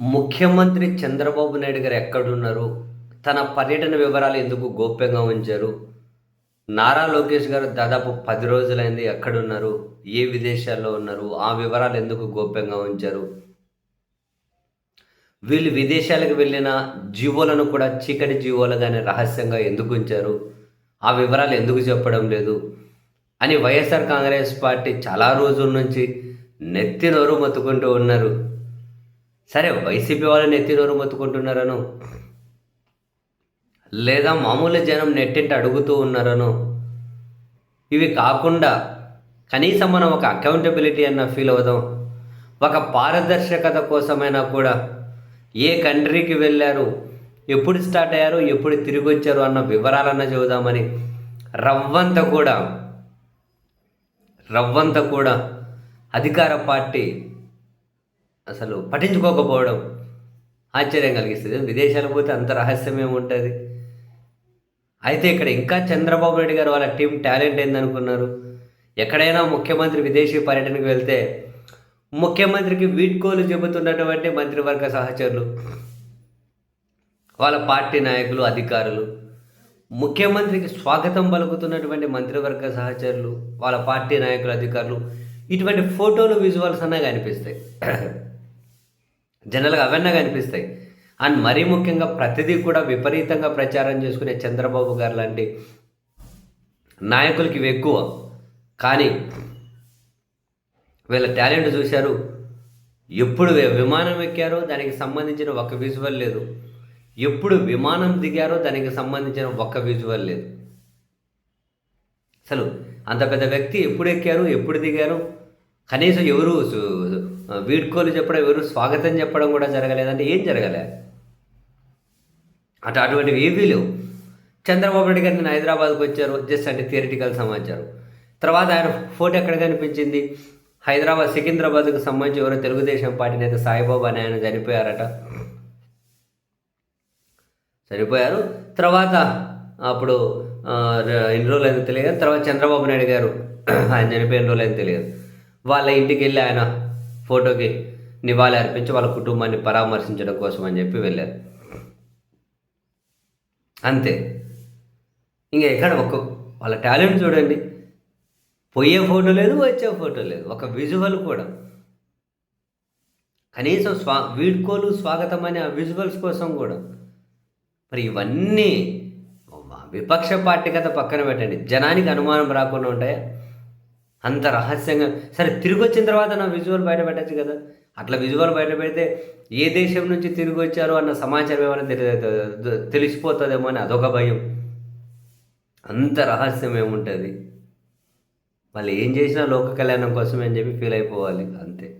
ముఖ్యమంత్రి చంద్రబాబు నాయుడు గారు ఎక్కడున్నారు? తన పర్యటన వివరాలు ఎందుకు గోప్యంగా ఉంచారు? నారా లోకేష్ గారు దాదాపు పది రోజులైంది ఎక్కడున్నారు? ఏ విదేశాల్లో ఉన్నారు? ఆ వివరాలు ఎందుకు గోప్యంగా ఉంచారు? వీళ్ళు విదేశాలకు వెళ్ళిన జీవోలను కూడా చీకటి జీవోలుగానే రహస్యంగా ఎందుకు ఉంచారు? ఆ వివరాలు ఎందుకు చెప్పడం లేదు? అని వైఎస్ఆర్ కాంగ్రెస్ పార్టీ చాలా రోజుల నుంచి నెత్తి నోరు మత్తుకుంటూ ఉన్నారు. సరే వైసీపీ వాళ్ళు నెత్తినోరు మొత్తుకుంటున్నారను? లేదా మామూలు జనం నెట్టింటి అడుగుతూ ఉన్నారను? ఇవి కాకుండా కనీసం మనం ఒక అకౌంటబిలిటీ అన్న ఫీల్ అవుదాం. ఒక పారదర్శకత కోసమైనా కూడా ఏ కంట్రీకి వెళ్ళారు ఎప్పుడు స్టార్ట్ అయ్యారు ఎప్పుడు తిరిగి వచ్చారు అన్న వివరాలన్న చెబుదామని రవ్వంత కూడా రవ్వంత కూడా అధికార పార్టీ అసలు పట్టించుకోకపోవడం ఆశ్చర్యం కలిగిస్తుంది. విదేశాలకు పోతే అంత రహస్యం ఉంటుంది అయితే ఇక్కడ ఇంకా చంద్రబాబు నాయుడు గారు వాళ్ళ టీం టాలెంట్ ఏందనుకున్నారు? ఎక్కడైనా ముఖ్యమంత్రి విదేశీ పర్యటనకు వెళ్తే ముఖ్యమంత్రికి వీడ్కోలు చెబుతున్నటువంటి మంత్రివర్గ సహచరులు వాళ్ళ పార్టీ నాయకులు అధికారులు ముఖ్యమంత్రికి స్వాగతం పలుకుతున్నటువంటి మంత్రివర్గ సహచరులు వాళ్ళ పార్టీ నాయకులు అధికారులు ఇటువంటి ఫోటోలు విజువల్స్ అన్నా కనిపిస్తాయి జనరల్గా అవన్నీ కనిపిస్తాయి. అండ్ మరీ ముఖ్యంగా ప్రతిదీ కూడా విపరీతంగా ప్రచారం చేసుకునే చంద్రబాబు గారు లాంటి నాయకులకి ఇవి ఎక్కువ. కానీ వీళ్ళ టాలెంట్ చూశారు. ఎప్పుడు విమానం ఎక్కారో దానికి సంబంధించిన ఒక విజువల్ లేదు. ఎప్పుడు విమానం దిగారో దానికి సంబంధించిన ఒక్క విజువల్ లేదు. అసలు అంత పెద్ద వ్యక్తి ఎప్పుడు ఎక్కారు ఎప్పుడు దిగారు? కనీసం ఎవరు వీడ్కోలు చెప్పడం ఎవరు స్వాగతం చెప్పడం కూడా జరగలేదంటే ఏం జరగలే? అటు అటువంటివి ఏవీ లేవు. చంద్రబాబు నాయుడు గారు నేను హైదరాబాద్కి వచ్చారు జస్ట్ అంటే థియరిటికల్ సమాచారం. తర్వాత ఆయన ఫోటో ఎక్కడ కనిపించింది? హైదరాబాద్ సికింద్రాబాద్కు సంబంధించి ఎవరో తెలుగుదేశం పార్టీ నేత సాయిబాబా అని ఆయన చనిపోయారట. చనిపోయారు. తర్వాత అప్పుడు ఎన్ని రోజులు తెలియదు తర్వాత చంద్రబాబు నాయుడు గారు ఆయన చనిపోయిన రోజులు తెలియదు. వాళ్ళ ఇంటికి వెళ్ళి ఆయన ఫోటోకి నివాళి అర్పించి వాళ్ళ కుటుంబాన్ని పరామర్శించడం కోసం అని చెప్పి వెళ్ళారు. అంతే. ఇంకా ఎక్కడ ఒక వాళ్ళ టాలెంట్ చూడండి. పోయే ఫోటో లేదు వచ్చే ఫోటో లేదు. ఒక విజువల్ కూడా. కనీసం స్వా వీడ్కోలు స్వాగతం అనే ఆ విజువల్స్ కోసం కూడా. మరి ఇవన్నీ విపక్ష పార్టీ కథ పక్కన పెట్టండి. జనానికి అనుమానం రాకుండా ఉంటాయా? అంత రహస్యంగా. సరే తిరిగి వచ్చిన తర్వాత నా విజువల్ బయట పెట్టచ్చు కదా. అట్లా విజువల్ బయట పెడితే ఏ దేశం నుంచి తిరిగి వచ్చారో అన్న సమాచారం ఏమైనా తెలి- తెలిసిపోతుందేమో అని అదొక భయం. అంత రహస్యం ఏముంటుంది? వాళ్ళు ఏం చేసినా లోక కళ్యాణం కోసం అని చెప్పి ఫీల్ అయిపోవాలి అంతే.